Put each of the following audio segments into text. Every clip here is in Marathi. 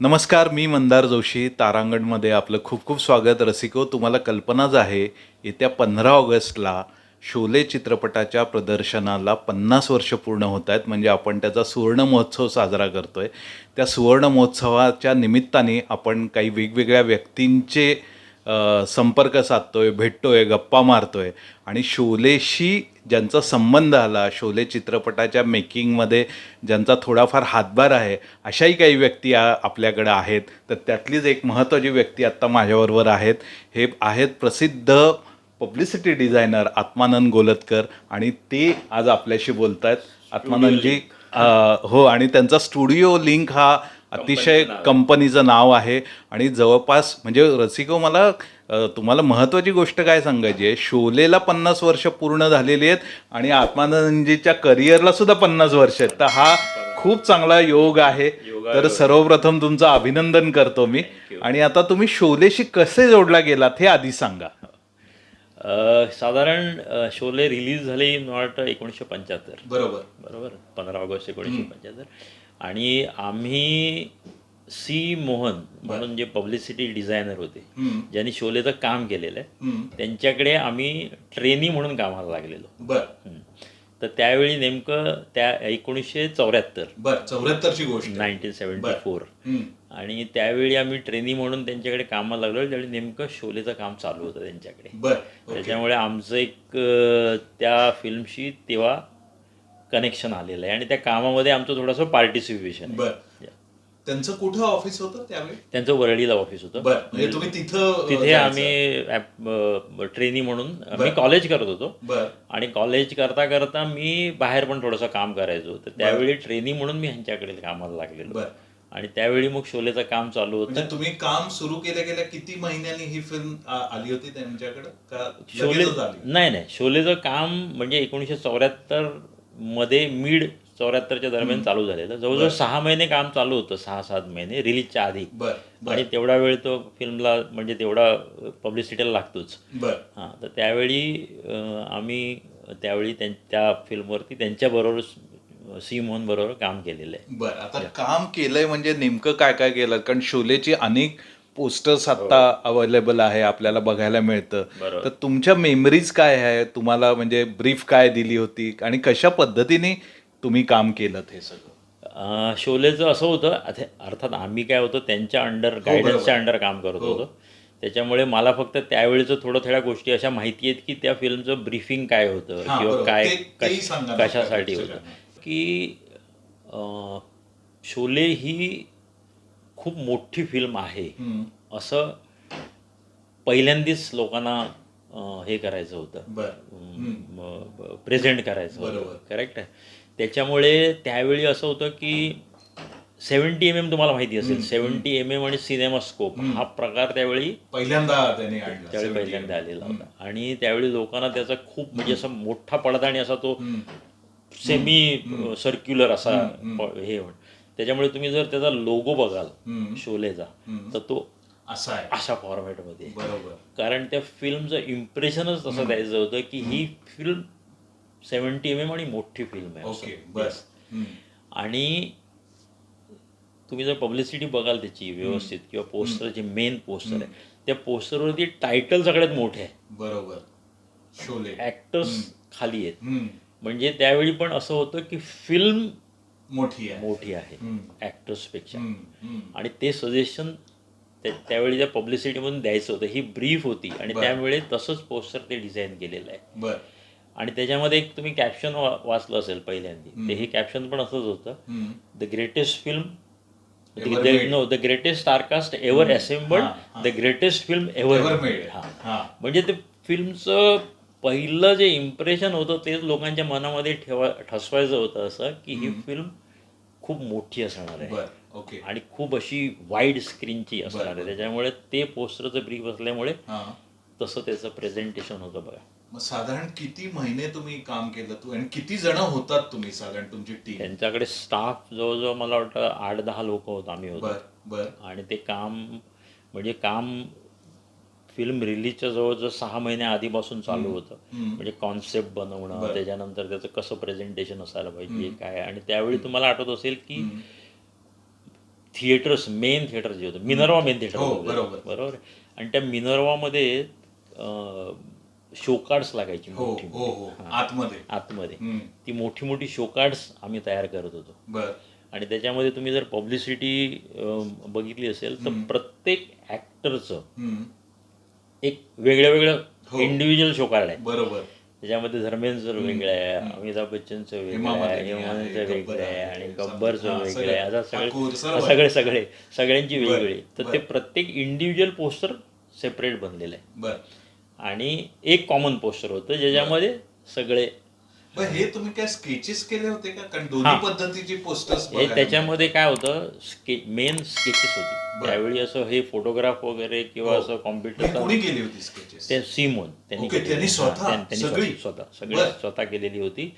नमस्कार मी मंदार जोशी. तारांगणमध्ये आपलं खूप खूप स्वागत. रसिको तुम्हाला कल्पनाच आहे येत्या पंधरा ऑगस्टला शोले चित्रपटाच्या प्रदर्शनाला पन्नास वर्ष पूर्ण होत आहेत. म्हणजे आपण त्याचा सुवर्ण महोत्सव साजरा करतो आहे त्या सुवर्ण महोत्सवाच्या निमित्ताने आपण काही वेगवेगळ्या व्यक्तींचे संपर्क साधतो आहे भेटतो आहे गप्पा मारतो आहे आणि शोलेशी ज्यांचा संबंध आला शोले चित्रपटाच्या मेकिंगमध्ये ज्यांचा थोडाफार हातभार आहे अशाही काही व्यक्ती आ आपल्याकडे आहेत. तर त्यातलीच एक महत्त्वाची व्यक्ती आत्ता माझ्याबरोबर आहेत. हे आहेत प्रसिद्ध पब्लिसिटी डिझायनर आत्मानंद गोलतकर आणि ते आज आपल्याशी बोलत आहेत आत्मानंदजी हो आणि त्यांचा स्टुडिओ लिंक हा अतिशय कंपनीचं नाव आहे. आणि जवळपास म्हणजे रसिको मला तुम्हाला महत्त्वाची गोष्ट काय सांगायची आहे? शोलेला पन्नास वर्ष पूर्ण झालेली आहेत आणि आत्मानंदजीच्या करिअरला सुद्धा पन्नास वर्ष आहेत. तर हा खूप चांगला योग आहे. तर सर्वप्रथम तुमचं अभिनंदन करतो मी. आणि आता तुम्ही शोलेशी कसे जोडला गेलात हे आधी सांगा. साधारण शोले रिलीज झाले मला वाटतं एकोणीसशे पंच्याहत्तर. बरोबर. बरोबर? पंधरा ऑगस्ट एकोणीसशे पंच्याहत्तर. आणि आम्ही सी मोहन म्हणून जे पब्लिसिटी डिझायनर होते ज्यांनी शोलेचं काम केलेलं आहे त्यांच्याकडे आम्ही ट्रेनी म्हणून कामाला लागलेलो. तर त्यावेळी नेमकं त्या एकोणीसशे चौऱ्याहत्तर बर चौऱ्याहत्तरची गोष्ट नाईन्टीन सेवन्टी फोर. आणि त्यावेळी आम्ही ट्रेनी म्हणून त्यांच्याकडे कामाला लागलो त्यावेळी नेमकं शोलेचं काम चालू होतं त्यांच्याकडे. त्याच्यामुळे आमचं एक त्या फिल्मशी तेव्हा कनेक्शन आलेलं आहे. आणि त्या कामामध्ये आमचं थोडंसं पार्टिसिपेशन बर. त्यांचं कुठं ऑफिस होतं त्यावेळी? त्यांचं वरळीला ऑफिस होतं. म्हणजे तुम्ही तिथं तिथे. आम्ही ट्रेनी म्हणून मी कॉलेज करत होतो. आणि कॉलेज करता करता मी बाहेर पण थोडंसं काम करायचो. तर त्यावेळी ट्रेनी म्हणून मी ह्यांच्याकडे कामाला लागलेलो. आणि त्यावेळी मग शोलेचं काम चालू होतं. म्हणजे तुम्ही काम सुरू केल्या गेल्या किती महिन्यांनी ही फिल्म आली होती त्यांच्याकडे? शोले नाही नाही. शोलेचं काम म्हणजे एकोणीसशे चौऱ्याहत्तर मध्ये मिड चौऱ्याहत्तरच्या दरम्यान चालू झालेलं. जवळजवळ सहा महिने काम चालू होतं सहा सात महिने रिलीजच्या आधी. आणि तेवढा वेळ तो फिल्मला म्हणजे तेवढा पब्लिसिटीला लागतोच. बर. हां तर त्यावेळी आम्ही त्यावेळी त्यां त्या फिल्मवरती त्यांच्याबरोबर सी मोहन बरोबर काम केलेलं आहे. बर आता काम केलंय म्हणजे नेमकं काय काय केलं? कारण शोलेची अनेक पोस्टर्स आता अवेलेबल आहे आपल्याला बघायला मिळतं. तर तुमच्या मेमरीज काय आहे? तुम्हाला म्हणजे ब्रीफ काय दिली होती? आणि कशा पद्धतीने तुम्ही काम केलं हे सगळं? अं, शोलेचं असं होतं अर्थात आम्ही काय होतो त्यांच्या अंडर गायडन्सच्या अंडर काम करत होतो. त्याच्यामुळे मला फक्त त्यावेळेचं थोडं थोड्या गोष्टी अशा माहिती आहेत की त्या फिल्मचं ब्रीफिंग काय होतं हां, किंवा बरोबर. काय ते- तेही कश- सांगा ना कशासाठी. होतं. की अं, शोले ही खूप मोठी फिल्म आहे. असं पहिल्यांदाच लोकांना हे करायचं होतं. प्रेझेंट करायचं बरोबर. होतं. करेक्ट आहे त्याच्यामुळे त्यावेळी असं होतं की सेवन्टी एम एम तुम्हाला माहिती असेल. सेवन्टी एम एम आणि सिनेमा स्कोप हा प्रकार त्यावेळी पहिल्यांदा त्यावेळी पहिल्यांदा आलेला होता. आणि त्यावेळी लोकांना त्याचा खूप म्हणजे असा मोठा पडदा आणि असा तो सेमी सर्क्युलर असा हे त्याच्यामुळे तुम्ही जर त्याचा लोगो बघाल शोलेचा तर तो असं आहे. अशा फॉर्मॅटमध्ये बरोबर. कारण त्या फिल्मचं इम्प्रेशनच तसं द्यायचं होतं की ही फिल्म सेवन्टी एम एम आणि मोठी फिल्म आहे. ओके बस आणि तुम्ही जर पब्लिसिटी बघाल त्याची व्यवस्थित किंवा पोस्टर जे मेन पोस्टर आहे त्या पोस्टरवरती टायटल सगळ्यात मोठे आहे. बरोबर. शोले. ऍक्टर्स खाली आहेत. म्हणजे त्यावेळी पण असं होतं की फिल्म मोठी आहे. मोठी आहे. हम्म. आणि ते सजेशन त्यावेळी त्या पब्लिसिटीमधून द्यायचं होतं. ही ब्रीफ होती. आणि त्यामुळे तसंच पोस्टर ते डिझाईन केलेलं आहे. आणि त्याच्यामध्ये एक तुम्ही कॅप्शन वाचलं असेल पहिल्यांदा. ते हे कॅप्शन पण असंच होतं. The greatest film. No the greatest star cast ever assembled the greatest film ever. हा हा. म्हणजे ते फिल्मचं पहिलं जे इम्प्रेशन होतं तेच लोकांच्या मनामध्ये ठेवा ठसवायचं होतं असं की ही फिल्म खूप मोठी असणार आहे. ओके. आणि खूप अशी वाईड स्क्रीनची असणार आहे. त्याच्यामुळे ते पोस्टरचं ब्रीफ असल्यामुळे हा. तसं त्याचं प्रेझेंटेशन होतं बघा. मग साधारण किती महिने तुम्ही काम केलं तू? आणि किती जण होतात तुम्ही साधारण तुमची टीम त्यांच्याकडे स्टाफ जवळजवळ मला वाटतं आठ दहा लोक होत आम्ही होतो. आणि ते काम म्हणजे काम फिल्म रिलीजच्या जवळजवळ सहा महिन्या आधीपासून चालू होतं. म्हणजे कॉन्सेप्ट बनवणं त्याच्यानंतर त्याचं कसं प्रेझेंटेशन असायला पाहिजे काय आणि त्यावेळी तुम्हाला आठवत असेल की थिएटर्स मेन थिएटर जे होतं मिनर्वा मेन थिएटर. बरोबर. बरोबर आहे. आणि त्या मिनर्वामध्ये शोकार्ड्स लागायची हो मोठी हो हो. आतमध्ये. आतमध्ये. ती मोठी मोठी शोकार्ड्स आम्ही तयार करत होतो. आणि त्याच्यामध्ये तुम्ही जर पब्लिसिटी बघितली असेल तर प्रत्येक ॲक्टरचं हम्म. एक वेगळं वेगळं. इंडिव्हिज्युअल शोकार्ड आहे बरोबर त्याच्यामध्ये धर्मेंद्रचं वेगळं आहे अमिताभ बच्चनचं वेगळं आहे गब्बर वेगळं आहे आणि गब्बरचं वेगळं. आहे असं ठाकूर, सगळे. सगळे सगळे सगळ्यांची वेगवेगळी तर ते. प्रत्येक इंडिव्हिज्युअल पोस्टर सेपरेट बनलेलं आहे बर आणि एक कॉमन पोस्टर होतं ज्याच्यामध्ये सगळे हे तुम्ही काय स्केचेस केले होते का? कारण दोन्ही. पद्धतीची पोस्टर्स हे त्याच्यामध्ये काय होतं? स्के मेन स्केचेस होती. त्यावेळी असं हे फोटोग्राफ वगैरे किंवा हो. असं कॉम्प्युटर कोणी केली होती स्केचेस ते सीमोन त्यांनी स्वतः? सगळी? स्वतः केलेली होती.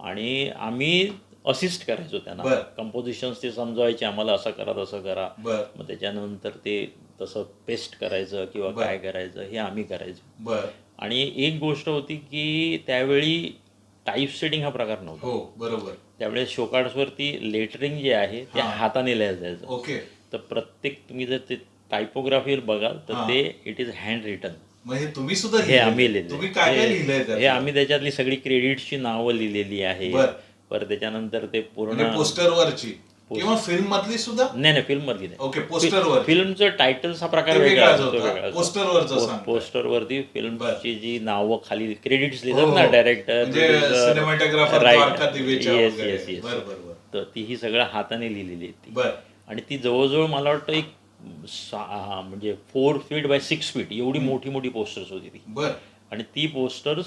आणि आम्ही असिस्ट करायचो त्यांना. बरं. कंपोजिशन्स ते समजावायचे आम्हाला असं करा तसं करा. मग त्याच्यानंतर ते तसं पेस्ट करायचं किंवा. काय करायचं हे आम्ही करायचो. आणि एक गोष्ट होती की त्यावेळी टाईप सेटिंग हा प्रकार नव्हता हो बरोबर त्यावेळेस शोकार्ड्सवरती लेटरिंग जे आहे ते. हाताने लिहायला जायचं ओके तर प्रत्येक तुम्ही जर ते टायपोग्राफीवर बघाल तर. ते इट इज हँड हे तुम्ही सुद्धा हे? आम्ही लिहिले हे? आम्ही त्याच्यातली सगळी क्रेडिट्सची नावं लिहिलेली आहे. परत त्याच्यानंतर ते पूर्ण पोस्टरवरची किंवा फिल्म मधली सुद्धा? नाही नाही फिल्म मधली नाही ओके पोस्टरवर फिल्मचं टायटल्स हा प्रकार वेगळा वेगळाच असतो, होता. वेगळा असतो. पोस्टरवरचं पो- सांगताय. पोस्टरवरती फिल्मची जी नावं खाली क्रेडिट्स हो, लिहितात ना हो. डायरेक्टर म्हणजे बरं, बरं. तर ती ही सगळं हाताने लिहिलेली ती. आणि ती जवळजवळ मला वाटतं एक म्हणजे four feet by six feet एवढी मोठी मोठी पोस्टर्स होती ती. बर. आणि ती पोस्टर्स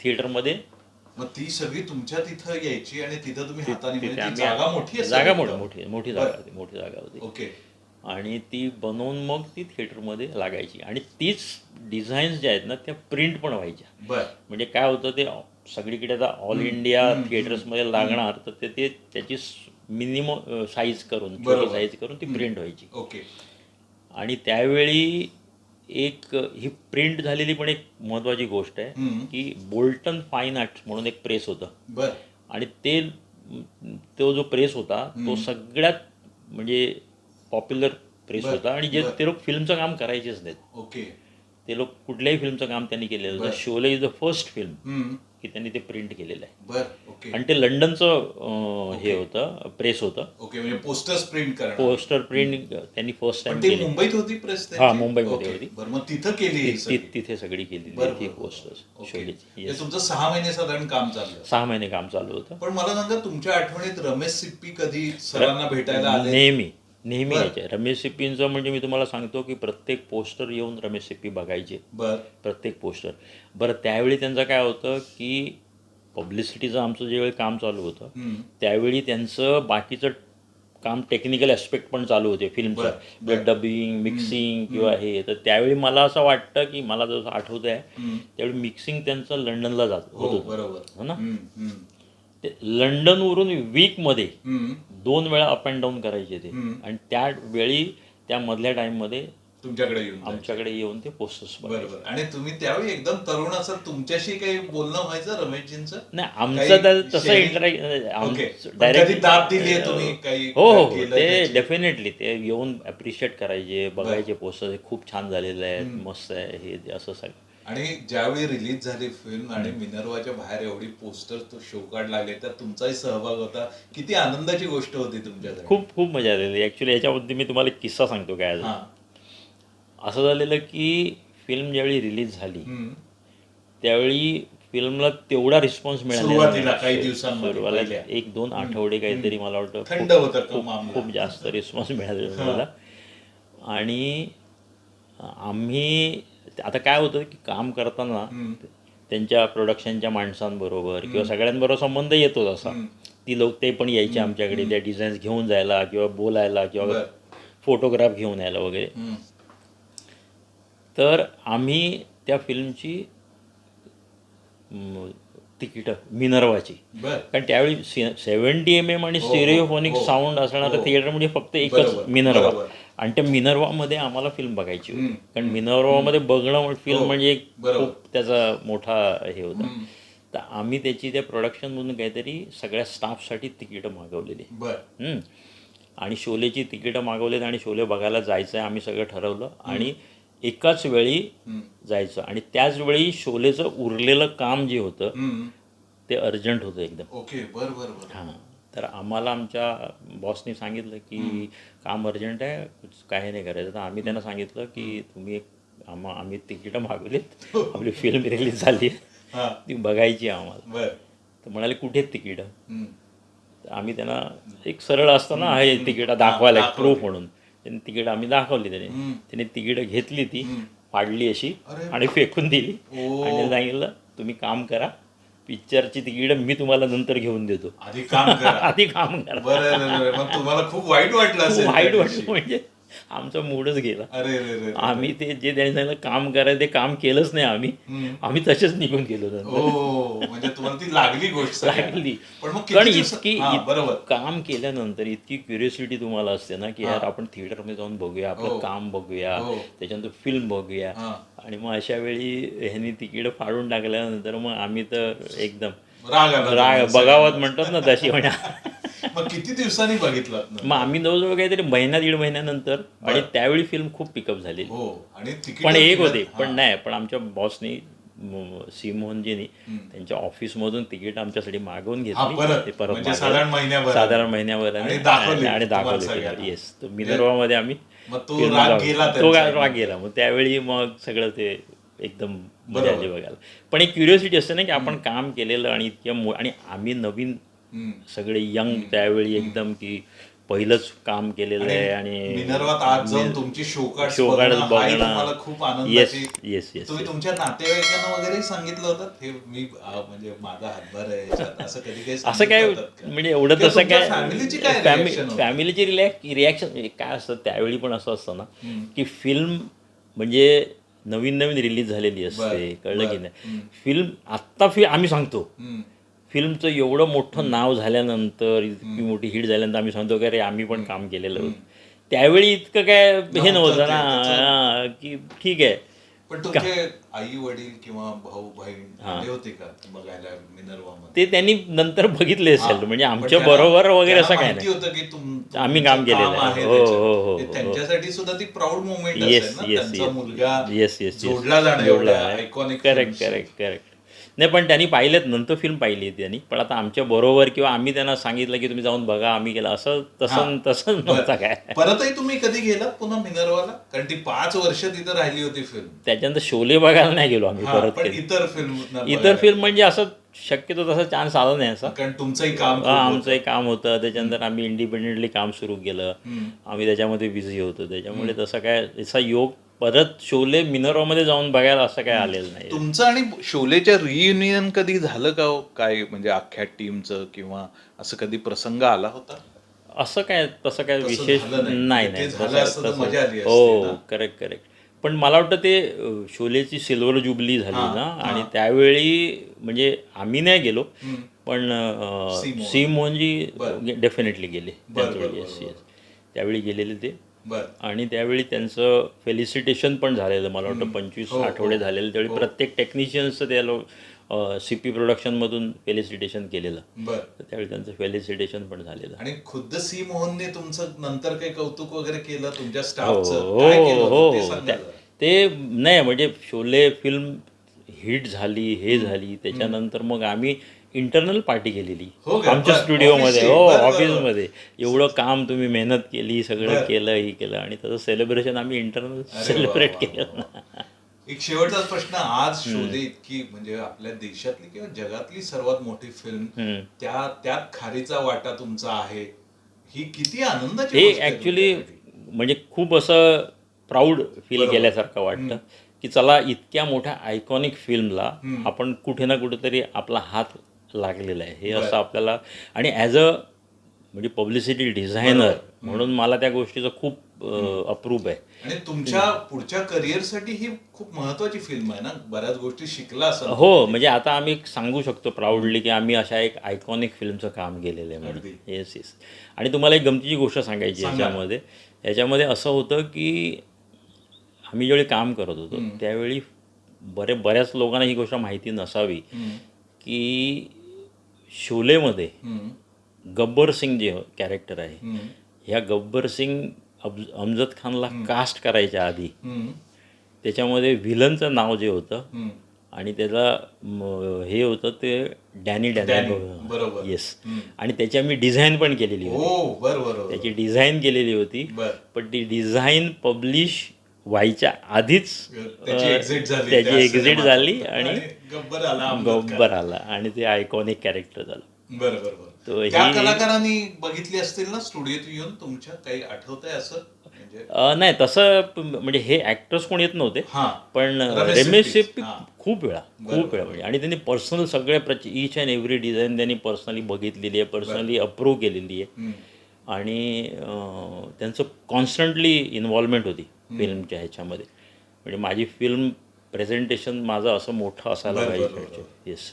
थिएटरमध्ये मग ती सगळी तुमच्या तिथं यायची आणि तिथं तुम्ही हाताने म्हणजे ती जागा मोठी असेल जागा. मोठी मोठी मोठी. जागा होती मोठी जागा होती. ओके. आणि ती बनवून मग ती थिएटरमध्ये लागायची. आणि तीच डिझाईन्स ज्या आहेत ना त्या प्रिंट पण व्हायच्या. म्हणजे काय होतं ते सगळीकडे आता ऑल इंडिया थिएटर्समध्ये लागणार तर ते ते त्याची मिनिमम साईज करून. साईज करून ती प्रिंट व्हायची. ओके. आणि त्यावेळी एक ही प्रिंट झालेली पण एक महत्वाची गोष्ट आहे. की बोल्टन फाईन आर्ट्स म्हणून एक प्रेस होतं आणि ते तो जो प्रेस होता तो सगळ्यात म्हणजे पॉप्युलर प्रेस होता आणि जे. ते लोक फिल्मचं काम करायचेच नाहीत ओके ते लोक कुठल्याही फिल्मचं काम त्यांनी केलेलं. होतं Sholay is the first film. की त्यांनी ते प्रिंट केलेलं आहे. बर ओके. आणि ते लंडनचं हे होतं प्रेस होतं. ओके म्हणजे पोस्टर्स प्रिंट करणं पोस्टर प्रिंट त्यांनी फर्स्ट टाइम केले. मुंबईत होती प्रेस हा, मुंबईमध्ये होती. बरं मग तिथं केली ती-? तिथे सगळी केलेली बरं, ती बरं, पोस्टर्स ओके. शोलेची. तुमचं सहा महिने साधारण काम चाललं. सहा महिने काम चालू होतं. पण मला सांगा तुमच्या आठवणीत रमेश सिप्पी कधी सरांना भेटायला आले? नेहमी. नेहमी. यायचे. रमेश सिप्पींचं म्हणजे मी तुम्हाला सांगतो की प्रत्येक पोस्टर येऊन रमेश सिप्पी बघायचे. बर. प्रत्येक पोस्टर. बरं त्यावेळी त्यांचं काय होतं की पब्लिसिटीचं आमचं ज्यावेळी काम चालू होतं. त्यावेळी त्यांचं बाकीचं काम टेक्निकल ॲस्पेक्ट पण चालू होते फिल्मचं. डबिंग मिक्सिंग किंवा हे. तर त्यावेळी मला असं वाटतं की मला जसं आठवत आहे. त्यावेळी मिक्सिंग त्यांचं लंडनला जात हो होत. हो ना? ते लंडनवरून वीकमध्ये. दोन वेळा अप अँड डाऊन करायचे ते. आणि त्या वेळी त्या मधल्या टाइममध्ये तुमच्याकडे येऊन. आमच्याकडे येऊन ते पोस्टर्स बरोबर आणि तुम्ही त्यावेळी एकदम तरुण असाल तुमच्याशी काही बोलणं व्हायचं रमेशजींचं नाही आमचं तसं? इंटरॅक्ट कधी दाद दिलीये तुम्ही? काही हो हो केलंय ते? डेफिनेटली ते येऊन अप्रिशिएट करायचे बघायचे पोस्टर खूप छान झालेले आहेत मस्त आहे हे असं सगळं आणि ज्यावेळी रिलीज झाली फिल्म आणि मिनर्वाच्या बाहेर एवढी पोस्टर तो शोकाड लागले त्यात तुमचाही सहभाग होता किती आनंदाची गोष्ट होती तुमच्यासाठी. खूप खूप मजा आलेली. ऍक्च्युली याच्यामध्ये मी तुम्हाला एक किस्सा सांगतो काय हा. असं झालेलं की फिल्म ज्यावेळी रिलीज झाली. त्यावेळी फिल्मला तेवढा रिस्पॉन्स मिळाला काही दिवसांमध्ये. एक दोन आठवडे काहीतरी मला वाटतं थंड होता. खूप जास्त रिस्पॉन्स मिळालेला मला. आणि आम्ही आता काय होतं की काम करताना त्यांच्या प्रोडक्शनच्या माणसांबरोबर किंवा सगळ्यांबरोबर संबंध येतो असा ती लोक ते पण यायचे आमच्याकडे त्या डिझाईन्स घेऊन जायला किंवा बोलायला किंवा. फोटोग्राफ घेऊन यायला वगैरे. तर आम्ही त्या फिल्मची तिकीटं मिनर्वाची. कारण त्यावेळी सेव्हन्टी एम एम आणि हो, स्टिरिओफोनिक हो, साऊंड असणारं हो. थिएटर म्हणजे फक्त एकच मिनर्वा. आणि त्या मिनर्वामध्ये आम्हाला फिल्म बघायची होती. कारण मिनर्वामध्ये बघणं फिल्म हो, म्हणजे एक. खूप त्याचा मोठा हे होता. तर आम्ही त्याची त्या प्रोडक्शनमधून काहीतरी सगळ्या स्टाफसाठी तिकीटं मागवलेली. आणि शोलेची तिकीटं मागवलेत आणि शोले बघायला जायचं आहे आम्ही सगळं ठरवलं. आणि एकाच वेळी जायचं. आणि त्याच वेळी शोलेचं उरलेलं काम जे होतं. ते अर्जंट होतं एकदम. ओके. बर बर बर. हां. तर आम्हाला आमच्या बॉसनी सांगितलं की काम अर्जंट आहे काही नाही करायचं. तर आम्ही त्यांना सांगितलं की तुम्ही एक आम्हा आम्ही तिकीटं मागवलीत. आपली फिल्म रिलीज झाली आहे. हा. ती बघायची आहे आम्हाला. तर म्हणाले कुठे तिकीटं? आम्ही त्यांना एक सरळ असतं ना हे तिकीटं दाखवायला एक प्रूफ म्हणून. त्यांनी तिकीट आम्ही दाखवली त्याने. त्याने तिकीटं घेतली ती फाडली अशी. आणि फेकून दिली. आणि सांगितलं तुम्ही काम करा पिक्चरची तिकीटं मी तुम्हाला नंतर घेऊन देतो. आधी काम करा. आधी काम करा. बरं मग तुम्हाला खूप वाईट वाटलं असेल वाईट त्या वाटलं दिवशी. म्हणजे आमचा मूडच गेला. आम्ही ते जे त्यांनी सांगितलं काम करायचं ते काम केलंच नाही आम्ही. आम्ही तसेच निघून गेलो नंतर. हो म्हणजे लागली गोष्ट. लागली. पण इतकी काम केल्यानंतर इतकी क्युरियोसिटी तुम्हाला असते ना की यार आपण थिएटरमध्ये जाऊन बघूया आपलं हो. काम बघूया हो. त्याच्यानंतर फिल्म बघूया. आणि मग अशा वेळी ह्यांनी तिकीट फाडून टाकल्यानंतर मग आम्ही तर एकदम राग बघावत म्हणतात ना तशी म्हणा. मग किती दिवसांनी बघितलं? मग आम्ही जवळजवळ काहीतरी महिना दीड महिन्यानंतर आणि त्यावेळी फिल्म खूप पिकअप झालेली हो आणि पण एक होते. पण नाही पण आमच्या बॉसनी सी मोहनजीनी त्यांच्या ऑफिसमधून तिकीट आमच्यासाठी मागवून घेतली. परत. म्हणजे. साधारण महिन्याभर. आणि दाखवली. येस तो मिनर्वामध्ये आम्ही तो राग. गेला मग त्यावेळी मग सगळं ते एकदम मजा आली बघायला. पण एक क्युरियोसिटी असते ना की आपण काम केलेलं आणि इतक्या आणि आम्ही नवीन. सगळे यंग त्यावेळी एकदम की पहिलंच काम केलेलं आहे आणि मिनर्वात आज जाऊन तुमची शोकाट बघणं खूप येस येस येस तुम्ही तुमच्या नातेवाईकांना वगैरे सांगितलं होतं हे मी म्हणजे माझा हातभार आहे. असं कधी काही असं सांगितलं काय? म्हणजे एवढं तसं काय फॅमिलीची काय? फॅमिलीची रिलॅक्स रिॲक्शन काय असतं त्यावेळी पण असं असतं ना की फिल्म म्हणजे नवीन नवीन रिलीज झालेली असते कळलं की. नाही फिल्म आत्ता फि आम्ही सांगतो. फिल्मचं एवढं मोठं नाव झाल्यानंतर इतकी मोठी हिट झाल्यानंतर आम्ही सांगतो की अरे आम्ही पण काम केलेलं होतं. त्यावेळी इतकं काय हे नव्हतं ना. की ठीक आहे. आई वडील किंवा भाऊ बहीण होते का बघायला मिनर्वामध्ये ते त्यांनी नंतर बघितले असेल. म्हणजे आमच्या बरोबर वगैरे असं काय नाही. होतं की तुम- आम्ही काम केलेलं आहे. हो. हो, हो, हे. त्यांच्यासाठी सुद्धा ती प्राऊड मुवमेंट येस असेल ना. येस त्यांचा मुलगा येस येस जोडला जाणं एवढ्या आयकॉनिक करेक्ट करेक्ट करेक्ट नाही पण त्यांनी पाहिलेत नंतर फिल्म पाहिली त्यांनी. पण आता आमच्या बरोबर किंवा आम्ही त्यांना सांगितलं की तुम्ही जाऊन बघा आम्ही केलं. असं तसं तसं नव्हतं काय. परतही तुम्ही कधी गेलात पुन्हा मिनर्वाला? कारण ती पाच वर्ष तिथं राहिली होती फिल्म त्याच्यानंतर शोले बघायला नाही गेलो आम्ही परत इतर फिल्म इतर फिल्म म्हणजे असं शक्यतो तसा चान्स आला नाही असा. कारण तुमचंही काम खूप हा, होतं. आमचं एक काम होतं. त्याच्यानंतर आम्ही इंडिपेंडेंटली काम सुरू केलं. आम्ही त्याच्यामध्ये बिझी होतो. त्याच्यामुळे तसं काय असा योग परत शोले मिनरोमध्ये जाऊन बघायला असं काय आलेलं नाही तुमचं आणि शोलेच्या रियुनियन कधी झालं का हो? काय म्हणजे अख्ख्या टीमचं किंवा असं कधी प्रसंग आला होता? असं काय तसं काय तसं विशेष झालं नाही. नाही ते नाही झालं तसं- असतं तर तसं- मजा आली असती हो. करेक्ट करेक्ट पण मला वाटतं ते अ, शोलेची सिल्वर जुबली झाली ना आणि त्यावेळी म्हणजे आम्ही नाही गेलो पण अ, C Mohan. C Mohanji definitely गेले त्यांच्यावेळी त्यावेळी गेलेले ते. आणि त्यावेळी त्यांचं फेलिसिटेशन पण झालेलं मला वाटतं पंचवीस हो, आठवडे हो. झालेले. त्यावेळी प्रत्येक टेक्निशियन्सचं त्या लोक सी पी प्रोडक्शनमधून फेलिसिटेशन केलेलं. त्यावेळी त्यांचं फेलिसिटेशन पण झालेलं. आणि खुद्द सी मोहनने तुमचं नंतर काही कौतुक वगैरे केलं? तुमच्या हो स्टाफचं हो हो. ते नाही म्हणजे शोले फिल्म हिट झाली हे झाली त्याच्यानंतर मग आम्ही इंटरनल पार्टी केलेली हो का? आमच्या बरं, स्टुडिओमध्ये ऑफिसची. हो बरं, बरं, ऑफिसमध्ये एवढं काम तुम्ही मेहनत केली सगळं बरं. केलं हे केलं आणि त्याचं सेलिब्रेशन आम्ही इंटरनल सेलिब्रेट वा, वा, केलं. एक शेवटचा प्रश्न आज शोधे इतकी म्हणजे आपल्या देशातली किंवा जगातली सर्वात मोठी फिल्म. त्या त्यात खारीचा वाटा तुमचा आहे ही किती आनंदाची हे गोष्ट आहे ॲक्च्युली तुमच्यासाठी. म्हणजे खूप असं प्राऊड फील बरोबर. केल्यासारखं वाटतं की चला इतक्या मोठ्या आयकॉनिक फिल्मला आपण कुठे ना कुठेतरी आपला हात लागलेला आहे. हे असं आपल्याला आणि ॲज अ म्हणजे पब्लिसिटी डिझायनर म्हणून मला त्या गोष्टीचं खूप अप्रूप आहे. आणि तुमच्या पुढच्या करिअरसाठी ही खूप महत्वाची फिल्म आहे ना? बऱ्याच गोष्टी शिकला असं. हो म्हणजे आता आम्ही सांगू शकतो प्राऊडली की आम्ही अशा एक आयकॉनिक फिल्मचं काम केलेलं आहे. म्हणून. येस येस आणि तुम्हाला एक गमतीची गोष्ट सांगायची सांगा. याच्यामध्ये. याच्यामध्ये असं होतं की आम्ही ज्यावेळी काम करत होतो त्यावेळी बरे बऱ्याच लोकांना ही गोष्ट माहिती नसावी की शोलेमध्ये गब्बर सिंग जे कॅरेक्टर आहे. ह्या गब्बर सिंग अमजद खानला कास्ट करायच्या आधी त्याच्यामध्ये व्हिलनचं नाव जे होतं. आणि त्याला म, हे होतं ते डॅनी डॅनी, बरोबर. येस. आणि त्याची आम्ही डिझाईन पण केलेली होती हो बर. त्याची डिझाईन केलेली होती पण ती डिझाईन पब्लिश व्हायच्या आधीच त्याची एक्झिट झाली त्याची त्या एक्झिट सिनेमात. झाली आणि गब्बर आला आणि ते आयकॉनिक कॅरेक्टर झालं. बरं बरं बरं तो त्या ही- कलाकारांनी बघितली असतील ना स्टुडिओत येऊन तुमच्या काही आठवत आहे असं? म्हणजे नाही तसं म्हणजे हे ऍक्टर्स कोण येत नव्हते पण रमेश. खूप वेळा खूप वेळा म्हणजे आणि त्यांनी पर्सनल सगळ्या ईच अँड एव्हरी डिझाईन त्यांनी पर्सनली बघितलेली आहे पर्सनली अप्रूव्ह केलेली आहे. आणि त्यांचं कॉन्स्टंटली इन्व्हॉल्वमेंट होती. फिल्मच्या ह्याच्यामध्ये. म्हणजे माझी फिल्म प्रेझेंटेशन माझं असं मोठं असायला पाहिजे. येस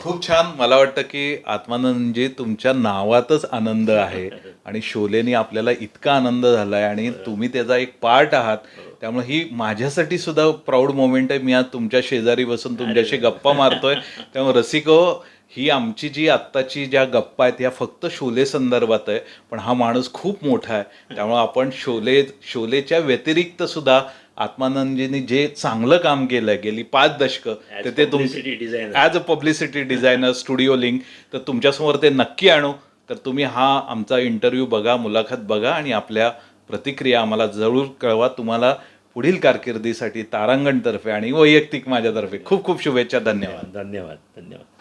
खूप छान. मला वाटतं की आत्मानंदजी तुमच्या नावातच आनंद आहे आणि शोलेनी आपल्याला इतका आनंद झालाय आणि तुम्ही त्याचा एक पार्ट आहात. त्यामुळे ही माझ्यासाठी सुद्धा प्राऊड मोमेंट आहे. मी आज तुमच्या शेजारी बसून तुमच्याशी गप्पा मारतोय. त्यामुळे रसिको ही आमची जी आत्ताची ज्या गप्पा आहेत ह्या फक्त शोले संदर्भात आहे पण हा माणूस खूप मोठा आहे. त्यामुळे आपण शोले शोलेच्या व्यतिरिक्त सुद्धा आत्मानंदजींनी जे चांगलं काम केलंय गेली पाच दशकं तर ते तुम design as a publicity designer studio link तर तुमच्यासमोर ते नक्की आणू. तर तुम्ही हा आमचा इंटरव्ह्यू बघा मुलाखत बघा आणि आपल्या प्रतिक्रिया आम्हाला जरूर कळवा. तुम्हाला पुढील कारकिर्दीसाठी तारांगणतर्फे आणि वैयक्तिक माझ्यातर्फे खूप खूप शुभेच्छा. धन्यवाद. धन्यवाद धन्यवाद.